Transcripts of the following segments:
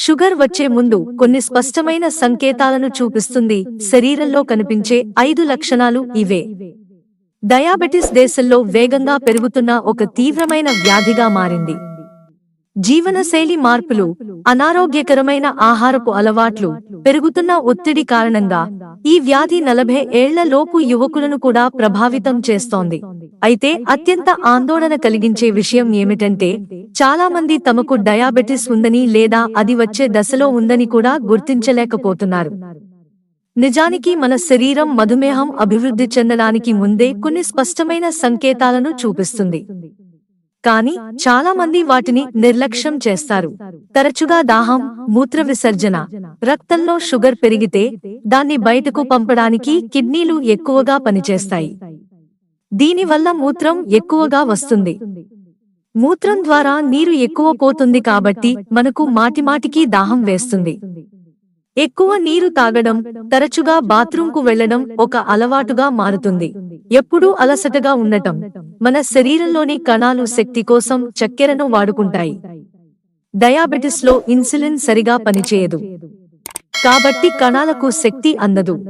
Sugar వచ్చే ముందు కొన్ని స్పష్టమైన సంకేతాలను చూపిస్తుంది. శరీరంలో కనిపించే ఐదు లక్షణాలు ఇవే. డయాబెటిస్ దేశంలో వేగంగా పెరుగుతున్న ఒక తీవ్రమైన వ్యాధిగా మారింది. జీవనశైలి మార్పులు అనారోగ్యకరమైన ఆహారపు అలవాట్లు పెరుగుతున్న ఒత్తిడి కారణంగా ఈ వ్యాధి నలభై ఏళ్ళ లోపు యువకులను కూడా ప్రభావితం చేస్తోంది. అయితే అత్యంత ఆందోళన కలిగించే విషయం ఏమిటంటే చాలా మంది తమకు డయాబెటిస్ ఉందని లేదా అది వచ్చే దశలో ఉందని కూడా గుర్తించలేకపోతున్నారు. నిజానికి మన శరీరం మధుమేహం అభివృద్ధి చెందడానికి ముందే కొన్ని స్పష్టమైన సంకేతాలను చూపిస్తుంది. కానీ చాలా మంది వాటిని నిర్లక్ష్యం చేస్తారు. తరచుగా దాహం మూత్ర విసర్జన రక్తంలో షుగర్ పెరిగితే దాన్ని బయటకు పంపడానికి కిడ్నీలు ఎక్కువగా పనిచేస్తాయి. దీనివల్ల మూత్రం ఎక్కువగా వస్తుంది. మూత్రం ద్వారా నీరు ఎక్కువ పోతుంది కాబట్టి మనకు మాటిమాటికి దాహం వేస్తుంది. ఎక్కువ నీరు తాగడం తరచుగా బాత్రూంకు వెళ్ళడం ఒక అలవాటుగా మారుతుంది. ఎప్పుడూ అలసటగా ఉండటం. మన శరీరంలోని కణాలు శక్తి కోసం చక్కెరను వాడుకుంటాయి. డయాబెటిస్లో ఇన్సులిన్ సరిగా పనిచేయదు. కాబట్టి కణాలకు శక్తి అందదు.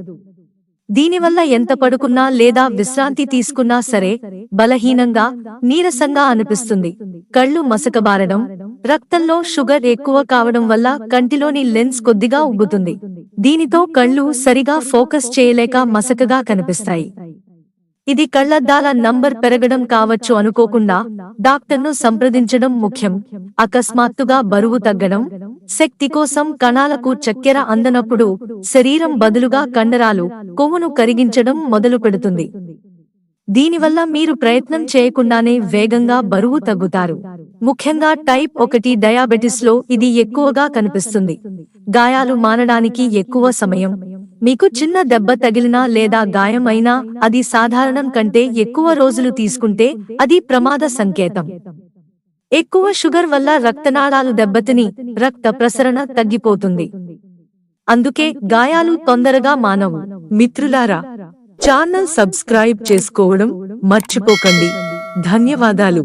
దీనివల్ల ఎంత పడుకున్నా లేదా విశ్రాంతి తీసుకున్నా సరే బలహీనంగా నీరసంగా అనిపిస్తుంది. కళ్ళు మసకబారడం రక్తంలో షుగర్ ఎక్కువ కావడం వల్ల కంటిలోని లెన్స్ కొద్దిగా ఉబ్బుతుంది. దీనితో కళ్ళు సరిగా ఫోకస్ చేయలేక మసకగా కనిపిస్తాయి. ఇది కళ్ళద్దాల నంబర్ పెరగడం కావచ్చు అనుకోకుండా డాక్టర్ను సంప్రదించడం ముఖ్యం. అకస్మాత్తుగా బరువు తగ్గడం శక్తి కోసం కణాలకు చక్కెర అందనప్పుడు శరీరం బదులుగా కండరాలు కొవ్వును కరిగించడం మొదలు పెడుతుంది దీనివల్ల మీరు ప్రయత్నం చేయకుండానే వేగంగా బరువు తగ్గుతారు. ముఖ్యంగా టైప్ ఒకటి డయాబెటిస్లో ఇది ఎక్కువగా కనిపిస్తుంది. గాయాలు మానడానికి ఎక్కువ సమయం మీకు చిన్న దెబ్బ తగిలినా లేదా గాయం అయినా అది సాధారణం కంటే ఎక్కువ రోజులు తీసుకుంటే అది ప్రమాద సంకేతం. ఎక్కువ షుగర్ వల్ల రక్తనాళాలు దెబ్బతిని రక్త ప్రసరణ తగ్గిపోతుంది. అందుకే గాయాలు తొందరగా మానవు. మిత్రులారా ఛానల్ సబ్స్క్రైబ్ చేసుకోవడం మర్చిపోకండి. ధన్యవాదాలు.